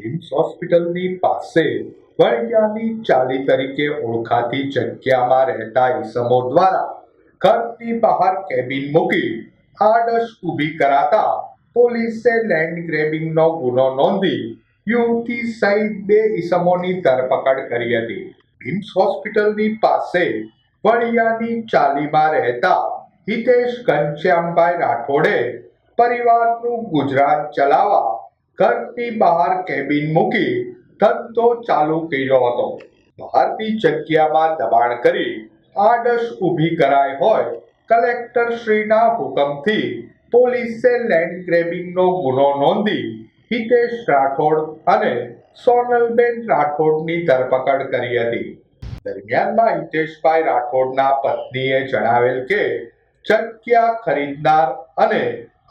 બિમ્સ હોસ્પિટલની પાસે વળિયાની ચાલી તરીકે ઓળખાતી જગ્યામાં રહેતા ઈસમો દ્વારા ઘરની બહાર કેબિન મૂકી આડશ ઊભી કરાતા પોલીસે લેન્ડ ગ્રેબિંગનો ગુનો નોંધી યુવતી સહિત બે ઈસમોની ધરપકડ કરી હતી. બિમ્સ હોસ્પિટલની પાસે વળિયાની ચાલીમાં રહેતા હિતેશ ઘનશ્યામભાઈ રાઠોડે પરિવારનું ગુજરાન ચલાવવા ઘરની બહાર કેબિન મૂકી ધંધો ચાલુ કર્યો હતો. બહારની જગ્યામાં દબાણ કરી આડશ ઊભી કરાઈ હોય કલેક્ટર શ્રીના હુકમથી પોલીસે લેન્ડ ગ્રેબિંગનો ગુનો નોંધી હિતેશ રાઠોડ અને સોનલબેન રાઠોડની ધરપકડ કરી હતી. દરમિયાનમાં હિતેશભાઈ રાઠોડના પત્નીએ જણાવેલ કે જગ્યા ખરીદનાર અને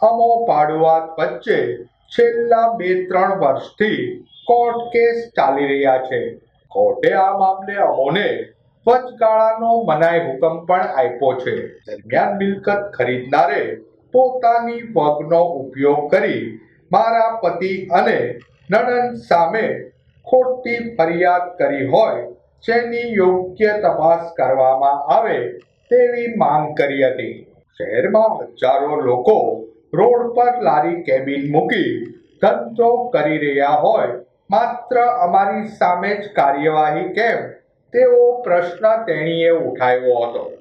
અમો પાડુઆત વચ્ચે છેલ્લા બે ત્રણ વર્ષથી કોર્ટ કેસ ચાલી રહ્યા છે. કોર્ટે આ મામલે અમોને વચગાળાનો મનાઈ હુકમ પણ આપ્યો છે. દરમિયાન મિલકત ખરીદનારે પોતાની વગનો ઉપયોગ કરી મારા પતિ અને નણંદ સામે ખોટી ફરિયાદ કરી હોય જેની યોગ્ય તપાસ કરવામાં આવે તેવી માંગ કરી હતી. શહેરમાં હજારો લોકો રોડ પર લારી કેબિન મૂકી ધંધો કરી રહ્યા હોય, માત્ર અમારી સામે જ કાર્યવાહી કેમ? તેવો પ્રશ્ન તેણીએ ઉઠાવ્યો હતો.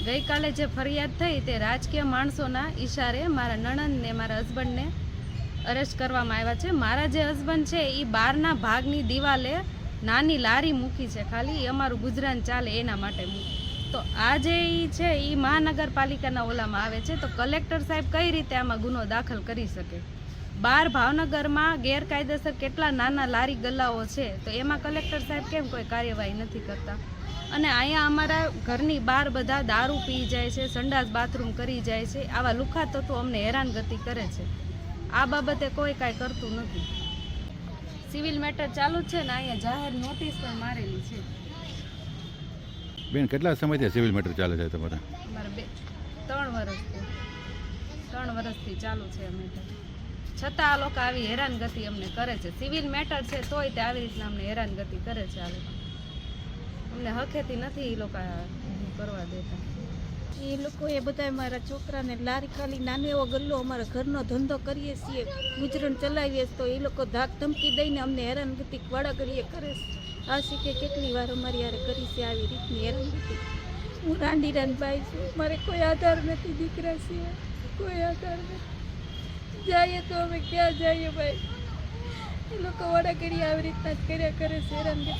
ગઈકાલે જે ફરિયાદ થઈ તે રાજકીય માણસોના ઈશારે મારા નણંદને મારા હસબન્ડને અરેસ્ટ કરવામાં આવ્યા છે. મારા જે હસબન્ડ છે એ બહારના ભાગની દિવાલે નાની લારી મૂકી છે ખાલી. અમારું ગુજરાન ચાલે એના માટે તો આ જે ઈ છે એ મહાનગરપાલિકાના ઓલામાં આવે છે. તો કલેક્ટર સાહેબ કઈ રીતે આમાં ગુનો દાખલ કરી શકે? બાર ભાવનગરમાં ગેરકાયદેસર કેટલા નાના લારી ગલ્લાઓ છે તો એમાં કલેક્ટર સાહેબ કેમ કોઈ કાર્યવાહી નથી કરતા? અને અહીંયા અમારા ઘરની બહાર બધા દારૂ પી જાય છે સંડાસ બાથરૂમ કરી જાય છે આવા લુખા તત્વો અમને હેરાનગતિ કરે છે. આ બાબતે કોઈ કાંઈ કરતું નથી. સિવિલ મેટર ચાલુ છે ને અહીંયા જાહેર નોટિસ પણ મારેલી છે. બેન કેટલા સમયથી સિવિલ મેટર ચાલે છે તમારા? ત્રણ વર્ષથી ત્રણ વર્ષથી ચાલુ છે અમે છતાં આ લોકો આવી હેરાનગતિ અમને કરે છે. સિવિલ મેટર છે તોય તે આવી રીતના અમને હેરાનગતિ કરે છે આ લોકો. અમને હખેતી નથી એ લોકો કરવા દેતા. એ લોકો એ બધા મારા છોકરાને લારી ખાલી નાનો એવો ગલ્લો અમારા ઘરનો ધંધો કરીએ છીએ. ગુજરાન ચલાવીએ તો એ લોકો ધાક ધમકી દઈને અમને હેરાનગતિ કરીએ કરે છે. આ શીખે કેટલી વાર અમારી યારે કરી છે આવી રીતની હેરાનગતિ. હું રાંડી ભાઈ છું. મારે કોઈ આધાર નથી દીકરા સિવાય. કોઈ આધાર નથી. જઈએ તો અમે ક્યાં જઈએ ભાઈ? એ લોકો વાડાગડી આવી રીતના જ કર્યા કરે છે અમને